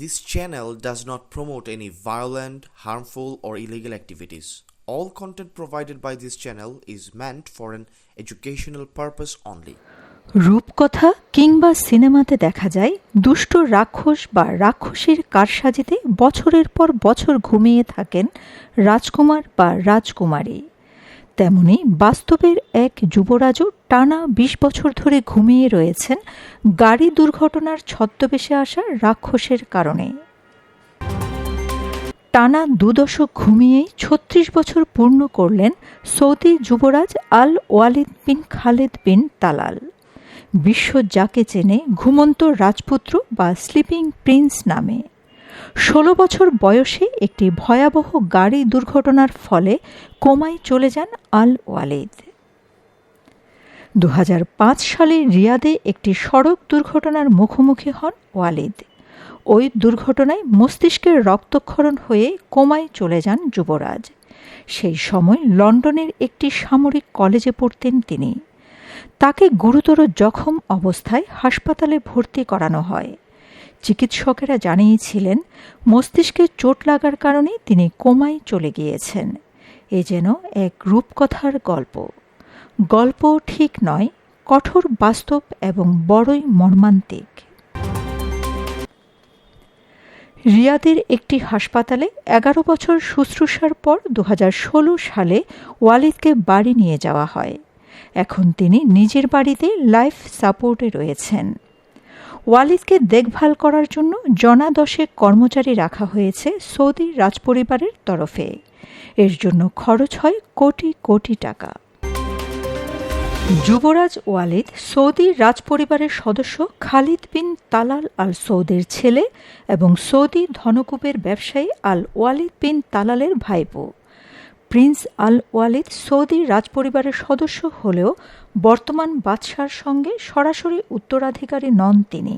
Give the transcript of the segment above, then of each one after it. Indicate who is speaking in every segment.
Speaker 1: This channel does not promote any violent, harmful, or illegal activities. All content provided by this channel is meant for an educational purpose only.
Speaker 2: রূপকথা কিংবা সিনেমাতে দেখা যায় দুষ্ট রাক্ষস বা রাক্ষসীর কারসাজিতে বছরের পর বছর ঘুমিয়ে থাকেন রাজকুমার বা রাজকুমারী তেমনি বাস্তবের এক যুবরাজও টানা বিশ বছর ধরে ঘুমিয়ে রয়েছেন গাড়ি দুর্ঘটনার ছদ্মবেশে আসা রাক্ষসের কারণে। টানা দুদশক ঘুমিয়েই ছত্রিশ বছর পূর্ণ করলেন সৌদি যুবরাজ Al Waleed bin Khaled bin Talal. বিশ্ব যাকে চেনে ঘুমন্ত রাজপুত্র বা স্লিপিং প্রিন্স নামে। ষোলো বছর বয়সে একটি ভয়াবহ গাড়ি দুর্ঘটনার ফলে কোমায় চলে যান আল ওয়ালিদ। দু হাজার পাঁচ সালে রিয়াদে একটি সড়ক দুর্ঘটনার মুখোমুখি হন ওয়ালিদ। ওই দুর্ঘটনায় মস্তিষ্কের রক্তক্ষরণ হয়ে কোমায় চলে যান যুবরাজ। সেই সময় লন্ডনের একটি সামরিক কলেজে পড়তেন তিনি। তাকে গুরুতর জখম অবস্থায় হাসপাতালে ভর্তি করানো হয়। চিকিৎসকেরা জানিয়েছিলেন, মস্তিষ্কে চোট লাগার কারণে তিনি কোমায় চলে গিয়েছেন। এ যেন এক রূপকথার গল্প। গল্প ঠিক নয়, কঠোর বাস্তব এবং বড়ই মর্মান্তিক। রিয়াদের একটি হাসপাতালে এগারো বছর শুশ্রূষার পর দু হাজার ষোলো সালে ওয়ালিদকে বাড়ি নিয়ে যাওয়া হয়। এখন তিনি নিজের বাড়িতে লাইফ সাপোর্টে রয়েছেন। ওয়ালিদকে দেখভাল করার জন্য জনা দশেক কর্মচারী রাখা হয়েছে সৌদি রাজপরিবারের তরফে। এর জন্য খরচ হয় কোটি কোটি টাকা। যুবরাজ ওয়ালিদ, সৌদি রাজপরিবারের সদস্য খালিদ বিন তালাল আল সৌদের ছেলে এবং সৌদি ধনকূপের ব্যবসায়ী আল ওয়ালিদ বিন তালালের ভাইপো। প্রিন্স আল ওয়ালিদ সৌদি রাজপরিবারের সদস্য হলেও বর্তমান বাদশার সঙ্গে সরাসরি উত্তরাধিকারী নন তিনি।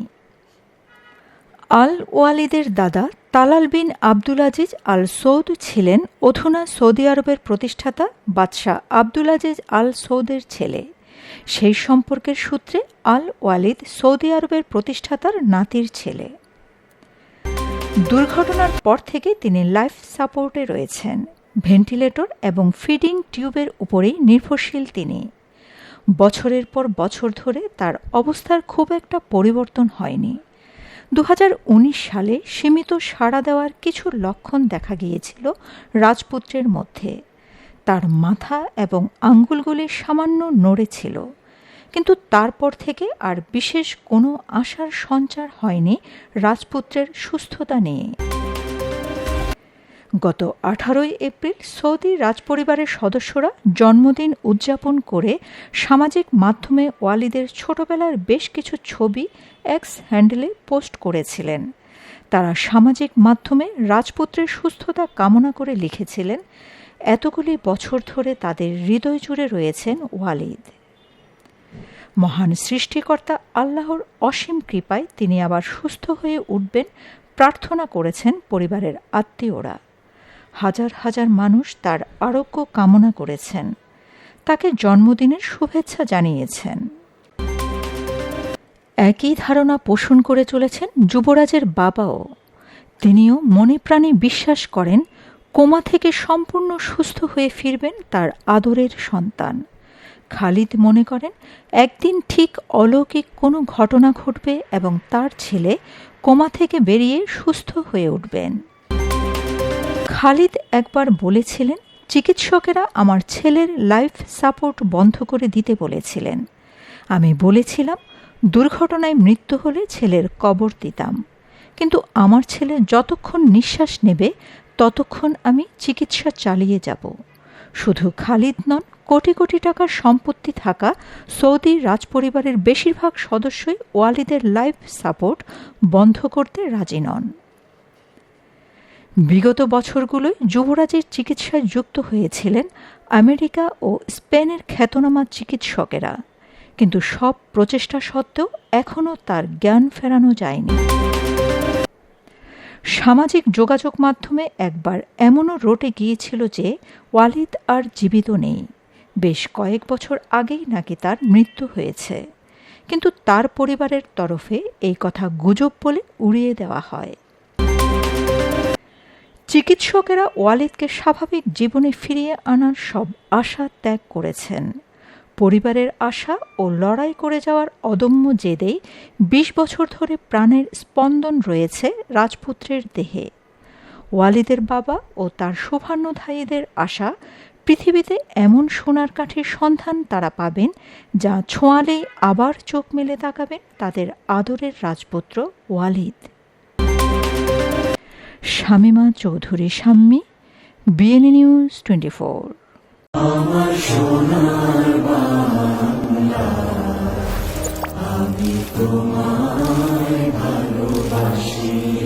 Speaker 2: আল ওয়ালিদের দাদা Talal bin Abdul Aziz Al Saud ছিলেন অধুনা সৌদি আরবের প্রতিষ্ঠাতা বাদশাহ আব্দুল আজিজ আল সৌদের ছেলে। সেই সম্পর্কের সূত্রে আল ওয়ালিদ সৌদি আরবের প্রতিষ্ঠাতার নাতির ছেলে। দুর্ঘটনার পর থেকে তিনি লাইফ সাপোর্টে রয়েছেন। ভেন্টিলেটর এবং ফিডিং টিউবের উপরেই নির্ভরশীল তিনি। বছরের পর বছর ধরে তার অবস্থার খুব একটা পরিবর্তন হয়নি। দু হাজার উনিশ সালে সীমিত সাড়া দেওয়ার কিছু লক্ষণ দেখা গিয়েছিল রাজপুত্রের মধ্যে। তার মাথা এবং আঙ্গুলগুলি সামান্য নড়েছিল কিন্তু তারপর থেকে আর বিশেষ কোনো আশার সঞ্চার হয়নি রাজপুত্রের সুস্থতা নিয়ে। গত আঠারোই এপ্রিল সৌদি রাজপরিবারের সদস্যরা জন্মদিন উদযাপন করে সামাজিক মাধ্যমে ওয়ালিদের ছোটবেলার বেশ কিছু ছবি, এক্স হ্যান্ডেলে পোস্ট করেছিলেন। তারা সামাজিক মাধ্যমে রাজপুত্রের সুস্থতা কামনা করে লিখেছিলেন, এতগুলি বছর ধরে তাদের হৃদয় জুড়ে রয়েছেন ওয়ালিদ। মহান সৃষ্টিকর্তা আল্লাহর অসীম কৃপায় তিনি আবার সুস্থ হয়ে উঠবেন, প্রার্থনা করেছেন পরিবারের আত্মীয়রা। হাজার হাজার মানুষ তার আরোগ্য কামনা করেছেন। তাকে জন্মদিনের শুভেচ্ছা জানিয়েছেন। একই ধারণা পোষণ করে চলেছেন যুবরাজের বাবাও। তিনিও মনে প্রাণে বিশ্বাস করেন, কোমা থেকে সম্পূর্ণ সুস্থ হয়ে ফিরবেন তার আদরের সন্তান। খালিদ মনে করেন, একদিন ঠিক অলৌকিক কোনো ঘটনা ঘটবে এবং তার ছেলে কোমা থেকে বেরিয়ে সুস্থ হয়ে উঠবেন। খালিদ একবার বলেছিলেন, চিকিৎসকেরা আমার ছেলের লাইফ সাপোর্ট বন্ধ করে দিতে বলেছিলেন। আমি বলেছিলাম, দুর্ঘটনায় মৃত্যু হলে ছেলের কবর দিতাম। কিন্তু আমার ছেলে যতক্ষণ নিঃশ্বাস নেবে, ততক্ষণ আমি চিকিৎসা চালিয়ে যাব। শুধু খালিদ নন, কোটি কোটি টাকার সম্পত্তি থাকা সৌদি রাজপরিবারের বেশিরভাগ সদস্যই ওয়ালিদের লাইফ সাপোর্ট বন্ধ করতে রাজি নন। বিগত বছরগুলোয় যুবরাজের চিকিৎসায় যুক্ত হয়েছিলেন আমেরিকা ও স্পেনের খ্যাতনামা চিকিৎসকেরা। কিন্তু সব প্রচেষ্টা সত্ত্বেও এখনও তার জ্ঞান ফেরানো যায়নি। সামাজিক যোগাযোগ মাধ্যমে একবার এমনও রটে গিয়েছিল যে ওয়ালিদ আর জীবিত নেই। বেশ কয়েক বছর আগেই নাকি তার মৃত্যু হয়েছে। কিন্তু তার পরিবারের তরফে এই কথা গুজব বলে উড়িয়ে দেওয়া হয়। চিকিৎসকেরা ওয়ালিদকে স্বাভাবিক জীবনে ফিরিয়ে আনার সব আশা ত্যাগ করেছেন। পরিবারের আশা ও লড়াই করে যাওয়ার অদম্য জেদেই বিশ বছর ধরে প্রাণের স্পন্দন রয়েছে রাজপুত্রের দেহে। ওয়ালিদের বাবা ও তার শোভান্নধায়ীদের আশা, পৃথিবীতে এমন সোনার কাঠির সন্ধান তারা পাবেন যা ছোঁয়ালেই আবার চোখ মেলে তাকাবেন তাদের আদরের রাজপুত্র Waleed. Shamima Chowdhury Shammi BNA news twenty four
Speaker 3: আমি তোমায় ভালোবাসি।